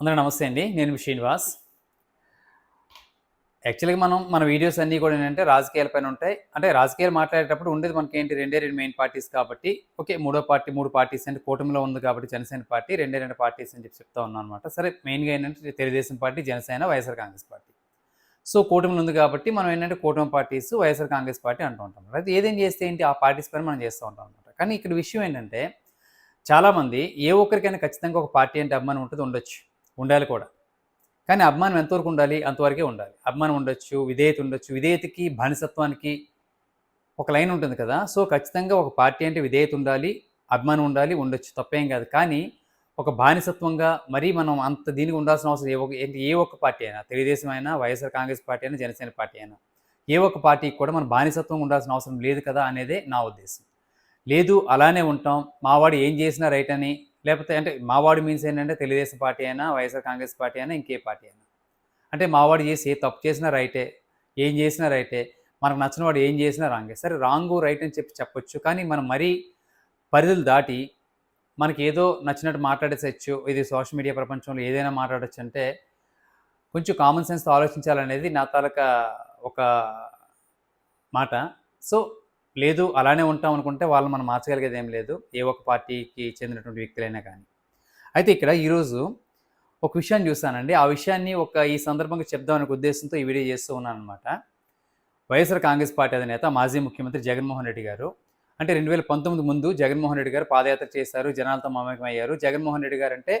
అందరూ నమస్తే అండి. నేను శ్రీనివాస్. యాక్చువల్గా మనం మన వీడియోస్ అన్నీ కూడా ఏంటంటే రాజకీయాలపైన ఉంటాయి. అంటే రాజకీయాలు మాట్లాడేటప్పుడు ఉండేది మనకి ఏంటి? రెండే రెండు మెయిన్ పార్టీస్ కాబట్టి. ఓకే మూడో పార్టీ మూడు పార్టీస్ అంటే కూటమిలో ఉంది కాబట్టి జనసేన పార్టీ రెండే రెండు పార్టీస్ అని చెప్పి చెప్తా ఉన్నాను అనమాట సరే మెయిన్గా ఏంటంటే Telugu Desam party Janasena YSR Congress party. So కూటమిలో ఉంది కాబట్టి మనం ఏంటంటే కూటమి పార్టీస్ వైఎస్ఆర్ కాంగ్రెస్ పార్టీ అంటూ ఉంటాం అయితే ఏదేం చేస్తే ఏంటి? ఆ పార్టీస్ పైన మనం చేస్తూ ఉంటాం అనమాట కానీ ఇక్కడ విషయం ఏంటంటే చాలామంది ఏ ఒక్కరికైనా ఖచ్చితంగా ఒక పార్టీ అంటే అభిమానం ఉంటుంది ఉండొచ్చు. ఉండాలి కూడా. కానీ అభిమానం ఎంతవరకు ఉండాలి? అంతవరకే ఉండాలి. అభిమానం ఉండొచ్చు విధేయత ఉండొచ్చు. విధేయతకి బానిసత్వానికి ఒక లైన్ ఉంటుంది కదా. సో ఖచ్చితంగా ఒక పార్టీ అంటే విధేయత ఉండాలి అభిమానం ఉండాలి ఉండొచ్చు. తప్పేం కాదు. కానీ ఒక బానిసత్వంగా మరీ మనం అంత దీనికి ఉండాల్సిన అవసరం ఏ ఒక ఏ ఒక్క పార్టీ అయినా తెలుగుదేశం అయినా వైఎస్ఆర్ కాంగ్రెస్ పార్టీ అయినా జనసేన పార్టీ అయినా ఏ ఒక్క పార్టీకి కూడా మన బానిసత్వం ఉండాల్సిన అవసరం లేదు కదా అనేదే నా ఉద్దేశం. లేదు అలానే ఉంటాం. మావాడు ఏం చేసినా రైట్ అని లేకపోతే అంటే మావాడు మీన్స్ ఏంటంటే తెలుగుదేశం పార్టీ అయినా వైఎస్ఆర్ కాంగ్రెస్ పార్టీ అయినా ఇంకే పార్టీ అయినా. అంటే మావాడు చేసి ఏ తప్పు చేసినా రైటే ఏం చేసినా రైటే మనకు నచ్చిన వాడు ఏం చేసినా రాంగే. సరే రాంగు రైట్ అని చెప్పి చెప్పొచ్చు కానీ మనం మరీ పరిధులు దాటి మనకి ఏదో నచ్చినట్టు మాట్లాడేసచ్చు ఇది సోషల్ మీడియా ప్రపంచంలో ఏదైనా మాట్లాడచ్చు అంటే కొంచెం కామన్ సెన్స్తో ఆలోచించాలనేది నా తాలూకా ఒక మాట. సో లేదు అలానే ఉంటాం అనుకుంటే వాళ్ళు మనం మార్చగలిగేది ఏం లేదు. ఏ ఒక్క పార్టీకి చెందినటువంటి వ్యక్తులైనా కానీ. అయితే ఇక్కడ ఈరోజు ఒక విషయాన్ని చూస్తానండి. ఆ విషయాన్ని ఒక ఈ సందర్భంగా చెప్దామనే ఉద్దేశంతో ఈ వీడియో చేస్తూ ఉన్నాను అనమాట వైఎస్ఆర్ కాంగ్రెస్ పార్టీ అధినేత మాజీ ముఖ్యమంత్రి జగన్మోహన్ రెడ్డి గారు అంటే రెండు వేల పంతొమ్మిది ముందు జగన్మోహన్ రెడ్డి గారు పాదయాత్ర చేశారు జనాలతో మమేకం అయ్యారు జగన్మోహన్ రెడ్డి గారు అంటే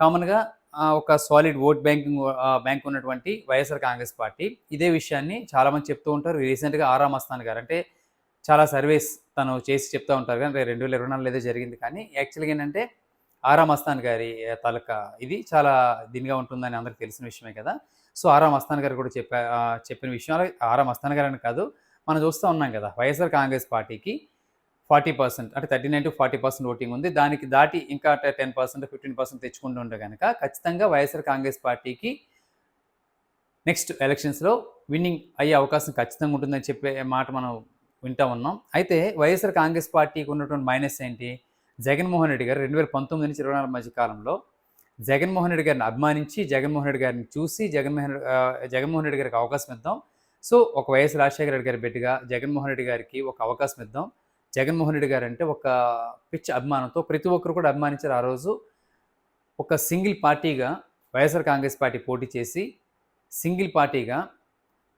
కామన్గా ఒక సాలిడ్ ఓట్ బ్యాంకింగ్ బ్యాంక్ ఉన్నటువంటి వైఎస్ఆర్ కాంగ్రెస్ పార్టీ. ఇదే విషయాన్ని చాలామంది చెప్తూ ఉంటారు. రీసెంట్గా ఆరామస్తాను గారు అంటే చాలా సర్వీస్ తను చేసి చెప్తూ ఉంటారు కానీ రెండు వేల ఇరవై నాలుగులో ఏదో జరిగింది. కానీ యాక్చువల్గా ఏంటంటే ఆరా మస్తాన్ గారి తాలూకా ఇది చాలా దీనిగా ఉంటుందని అందరికీ తెలిసిన విషయమే కదా. సో ఆరా మస్తాన్ గారు కూడా చెప్పా చెప్పిన విషయం. అలాగే ఆరా మస్తాన్ గారు అని కాదు మనం చూస్తూ ఉన్నాం కదా వైఎస్ఆర్ కాంగ్రెస్ పార్టీకి ఫార్టీ పర్సెంట్ అంటే thirty nine to forty percent voting ఉంది. దానికి దాటి ఇంకా టెన్ పర్సెంట్ ఫిఫ్టీన్ పర్సెంట్ తెచ్చుకుంటూ ఉంటే కనుక ఖచ్చితంగా వైఎస్ఆర్ కాంగ్రెస్ పార్టీకి నెక్స్ట్ ఎలక్షన్స్లో విన్నింగ్ అయ్యే అవకాశం ఖచ్చితంగా ఉంటుందని చెప్పే మాట మనం వింటా ఉన్నాం. అయితే వైఎస్ఆర్ కాంగ్రెస్ పార్టీకి ఉన్నటువంటి మైనస్ ఏంటి? జగన్మోహన్ రెడ్డి గారు రెండు వేల పంతొమ్మిది నుంచి ఇరవై నాలుగు మధ్య కాలంలో జగన్మోహన్ రెడ్డి గారిని అభిమానించి జగన్మోహన్ రెడ్డి గారిని చూసి జగన్మోహన్ జగన్మోహన్ రెడ్డి గారికి అవకాశం ఇద్దాం. సో ఒక వైఎస్ రాజశేఖర రెడ్డి గారి బిడ్డగా జగన్మోహన్ రెడ్డి గారికి ఒక అవకాశం ఇద్దాం. జగన్మోహన్ రెడ్డి గారు అంటే ఒక పిచ్చి అభిమానంతో ప్రతి ఒక్కరు కూడా అభిమానించారు ఆ రోజు. ఒక సింగిల్ పార్టీగా వైఎస్ఆర్ కాంగ్రెస్ పార్టీ పోటీ చేసి సింగిల్ పార్టీగా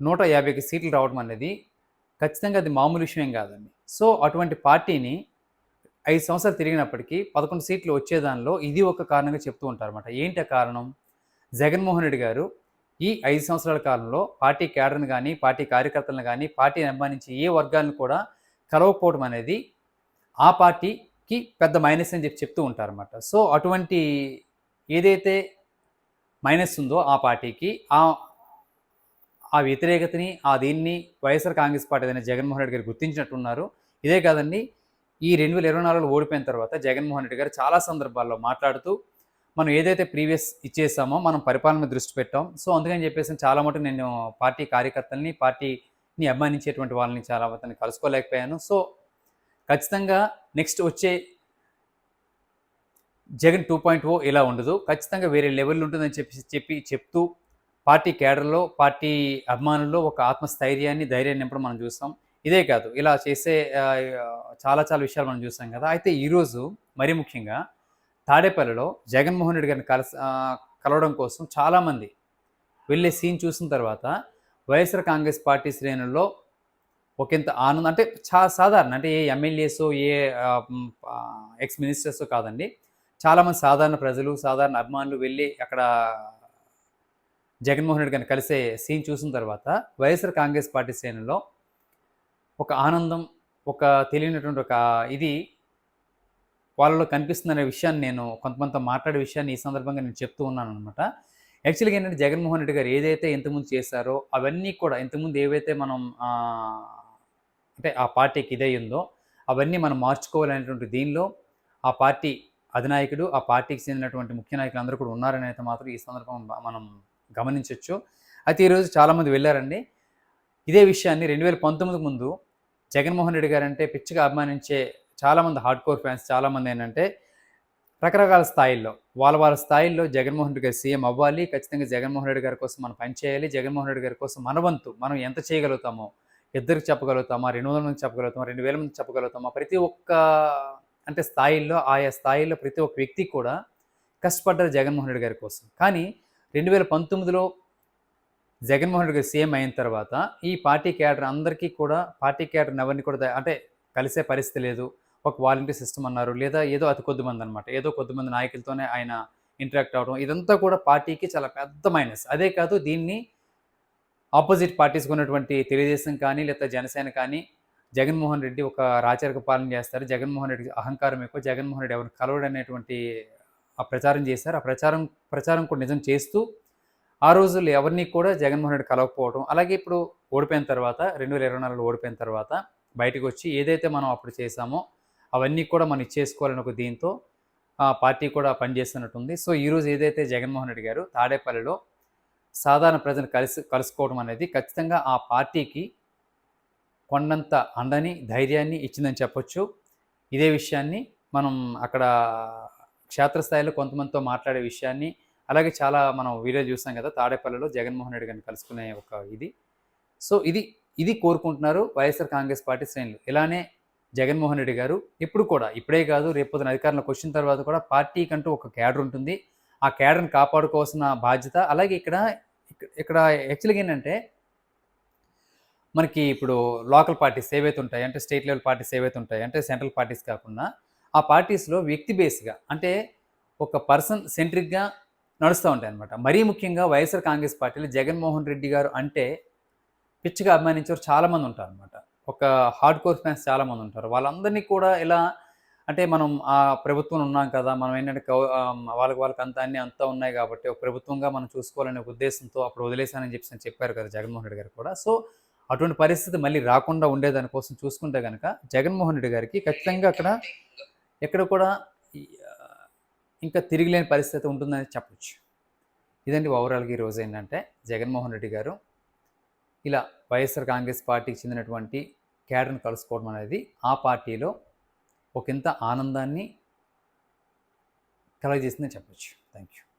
నూట యాభైకి సీట్లు రావడం అనేది ఖచ్చితంగా అది మామూలు విషయం కాదండి. సో అటువంటి పార్టీని ఐదు సంవత్సరాలు తిరిగినప్పటికీ పదకొండు సీట్లు వచ్చేదానిలో ఇది ఒక కారణంగా చెప్తూ ఉంటారు అనమాట ఏంటి ఆ కారణం? జగన్మోహన్ రెడ్డి గారు ఈ ఐదు సంవత్సరాల కాలంలో పార్టీ క్యాడర్ని కానీ పార్టీ కార్యకర్తలను కానీ పార్టీని అభిమానించి ఏ వర్గాలను కూడా కలవకపోవడం అనేది ఆ పార్టీకి పెద్ద మైనస్ అని చెప్పి చెప్తూ ఉంటారన్నమాట. సో అటువంటి ఏదైతే మైనస్ ఉందో ఆ పార్టీకి ఆ ఆ వ్యతిరేకతని ఆ దీన్ని వైఎస్ఆర్ కాంగ్రెస్ పార్టీ అయిన జగన్మోహన్ రెడ్డి గారు గుర్తించినట్టున్నారు. ఇదే కాదండి ఈ రెండు వేల ఇరవై నాలుగులో ఓడిపోయిన తర్వాత జగన్మోహన్ రెడ్డి గారు చాలా సందర్భాల్లో మాట్లాడుతూ మనం ఏదైతే ప్రీవియస్ ఇచ్చేసామో మనం పరిపాలన మీద దృష్టి పెట్టాం. సో అందుకని చెప్పేసి చాలా మటుకు నేను పార్టీ కార్యకర్తల్ని పార్టీని అభిమానించేటువంటి వాళ్ళని చాలా మందిని కలుసుకోలేకపోయాను. సో ఖచ్చితంగా నెక్స్ట్ వచ్చే జగన్ టూ పాయింట్ ఓ ఇలా ఉండదు. ఖచ్చితంగా వేరే లెవెల్ ఉంటుందని చెప్పి చెప్పి చెప్తూ పార్టీ కేడర్లో పార్టీ అభిమానుల్లో ఒక ఆత్మస్థైర్యాన్ని ధైర్యాన్ని నింపడం మనం చూస్తాం. ఇదే కాదు ఇలా చేసే చాలా చాలా విషయాలు మనం చూస్తాం కదా. అయితే ఈరోజు మరీ ముఖ్యంగా తాడేపల్లిలో జగన్మోహన్ రెడ్డి గారిని కలస కలవడం కోసం చాలామంది వెళ్ళే సీన్ చూసిన తర్వాత వైఎస్ఆర్ కాంగ్రెస్ పార్టీ శ్రేణుల్లో ఒకంత ఆనందం అంటే చాలా సాధారణ అంటే ఏ ఎమ్మెల్యేస్ ఏ ఎక్స్ మినిస్టర్స్ కాదండి. చాలామంది సాధారణ ప్రజలు సాధారణ అభిమానులు వెళ్ళి అక్కడ జగన్మోహన్ రెడ్డి గారిని కలిసే సీన్ చూసిన తర్వాత వైఎస్ఆర్ కాంగ్రెస్ పార్టీ శ్రేణుల్లో ఒక ఆనందం ఒక తెలియనటువంటి ఒక ఇది వాళ్ళలో కనిపిస్తుందనే విషయాన్ని నేను కొంతమంది మాట్లాడే విషయాన్ని ఈ సందర్భంగా నేను చెప్తూ ఉన్నాను అనమాట యాక్చువల్గా ఏంటంటే జగన్మోహన్ రెడ్డి గారు ఏదైతే ఇంతకుముందు చేశారో అవన్నీ కూడా ఇంతకుముందు ఏవైతే మనం అంటే ఆ పార్టీకి ఇదే ఉందో అవన్నీ మనం మార్చుకోవాలనేటువంటి దీనిలో ఆ పార్టీ అధినాయకుడు ఆ పార్టీకి చెందినటువంటి ముఖ్య నాయకులు అందరూ కూడా ఉన్నారని అయితే మాత్రం ఈ సందర్భం మనం గమనించవచ్చు అయితే ఈరోజు చాలామంది వెళ్ళారండి. ఇదే విషయాన్ని రెండు వేల పంతొమ్మిది ముందు జగన్మోహన్ రెడ్డి గారు అంటే పిచ్చిగా అభిమానించే చాలామంది హార్డ్ కోర్ ఫ్యాన్స్ చాలామంది ఏంటంటే రకరకాల స్థాయిల్లో వాళ్ళ వాళ్ళ స్థాయిల్లో జగన్మోహన్ రెడ్డి గారు సీఎం అవ్వాలి. ఖచ్చితంగా జగన్మోహన్ రెడ్డి గారి కోసం మనం పనిచేయాలి జగన్మోహన్ రెడ్డి గారి కోసం మన వంతు మనం ఎంత చేయగలుగుతామో ఇద్దరికి చెప్పగలుగుతామా రెండు వందల మంది చెప్పగలుగుతామా రెండు వేల మంది చెప్పగలుగుతామా ప్రతి ఒక్క అంటే స్థాయిల్లో ఆయా స్థాయిల్లో ప్రతి ఒక్క వ్యక్తి కూడా కష్టపడ్డారు జగన్మోహన్ రెడ్డి గారి కోసం. కానీ రెండు వేల పంతొమ్మిదిలో జగన్మోహన్ రెడ్డి గారు సీఎం అయిన తర్వాత ఈ పార్టీ క్యాడర్ అందరికీ కూడా పార్టీ క్యాడర్ ఎవరిని కూడా అంటే కలిసే పరిస్థితి లేదు. ఒక వాలంటీర్ సిస్టమ్ అన్నారు లేదా ఏదో అతి కొద్ది మంది అనమాట ఏదో కొద్దిమంది నాయకులతోనే ఆయన ఇంటరాక్ట్ అవడం ఇదంతా కూడా పార్టీకి చాలా పెద్ద మైనస్. అదే కాదు దీన్ని ఆపోజిట్ పార్టీస్కి ఉన్నటువంటి తెలుగుదేశం కానీ లేదా జనసేన కానీ జగన్మోహన్ రెడ్డి ఒక రాచరిక పాలన చేస్తారు. జగన్మోహన్ రెడ్డి అహంకారం ఎక్కువ. జగన్మోహన్ రెడ్డి ఎవరిని కలవడనేటువంటి ఆ ప్రచారం చేశారు. ఆ ప్రచారం ప్రచారం కూడా నిజం చేస్తూ ఆ రోజుల్లో ఎవరిని కూడా జగన్మోహన్ రెడ్డి కలవకపోవడం అలాగే ఇప్పుడు ఓడిపోయిన తర్వాత రెండు వేల ఇరవై నాలుగులో ఓడిపోయిన తర్వాత బయటకు వచ్చి ఏదైతే మనం అప్పుడు చేశామో అవన్నీ కూడా మనం ఇచ్చేసుకోవాలని ఒక దీంతో ఆ పార్టీ కూడా పనిచేస్తున్నట్టుంది. సో ఈరోజు ఏదైతే జగన్మోహన్ రెడ్డి గారు తాడేపల్లిలో సాధారణ ప్రజలు కలిసి కలుసుకోవడం అనేది ఖచ్చితంగా ఆ పార్టీకి కొండంత అండని ధైర్యాన్ని ఇచ్చిందని చెప్పొచ్చు. ఇదే విషయాన్ని మనం అక్కడ క్షేత్రస్థాయిలో కొంతమందితో మాట్లాడే విషయాన్ని అలాగే చాలా మనం వీడియో చూసాం కదా తాడేపల్లిలో జగన్మోహన్ రెడ్డి గారిని కలుసుకునే ఒక ఇది. సో ఇది ఇది కోరుకుంటున్నారు వైఎస్ఆర్ కాంగ్రెస్ పార్టీ శ్రేణులు. ఇలానే జగన్మోహన్ రెడ్డి గారు ఇప్పుడు కూడా ఇప్పుడే కాదు రేపు అధికారంలోకి వచ్చిన తర్వాత కూడా పార్టీకంటూ ఒక క్యాడర్ ఉంటుంది. ఆ క్యాడర్ని కాపాడుకోవాల్సిన బాధ్యత అలాగే ఇక్కడ ఇక్కడ- ఇక్కడ యాక్చువల్గా ఏంటంటే మనకి ఇప్పుడు లోకల్ పార్టీస్ ఏవైతే ఉంటాయి అంటే స్టేట్ లెవెల్ పార్టీస్ ఏవైతే ఉంటాయి అంటే సెంట్రల్ పార్టీస్ కాకుండా ఆ పార్టీస్లో వ్యక్తి బేస్గా అంటే ఒక పర్సన్ సెంట్రిక్గా నడుస్తూ ఉంటాయి అనమాట మరీ ముఖ్యంగా వైఎస్ఆర్ కాంగ్రెస్ పార్టీలో జగన్మోహన్ రెడ్డి గారు అంటే పిచ్చిగా అభిమానించేవారు చాలామంది ఉంటారు అనమాట ఒక హార్డ్ కోర్ ఫ్యాన్స్ చాలామంది ఉంటారు. వాళ్ళందరినీ కూడా ఇలా అంటే మనం ఆ ప్రభుత్వం ఉన్నాం కదా మనం ఏంటంటే కౌ- వాళ్ళకి వాళ్ళకి అంతా అన్ని అంతా ఉన్నాయి కాబట్టి ఒక ప్రభుత్వంగా మనం చూసుకోవాలనే ఉద్దేశంతో అప్పుడు వదిలేశానని చెప్పి చెప్పారు కదా జగన్మోహన్ రెడ్డి గారు కూడా. సో అటువంటి పరిస్థితి మళ్ళీ రాకుండా ఉండేదానికోసం చూసుకుంటే కనుక జగన్మోహన్ రెడ్డి గారికి ఖచ్చితంగా అక్కడ ఎక్కడ కూడా ఇంకా తిరిగిలేని పరిస్థితి ఉంటుందని చెప్పచ్చు. ఇదండి ఓవరాల్గా ఈ రోజు ఏంటంటే జగన్మోహన్ రెడ్డి గారు ఇలా వైఎస్ఆర్ కాంగ్రెస్ పార్టీకి చెందినటువంటి క్యాడర్ని కలుసుకోవడం అనేది ఆ పార్టీలో ఒకంత ఆనందాన్ని కలగజేసిందని చెప్పచ్చు. Thank you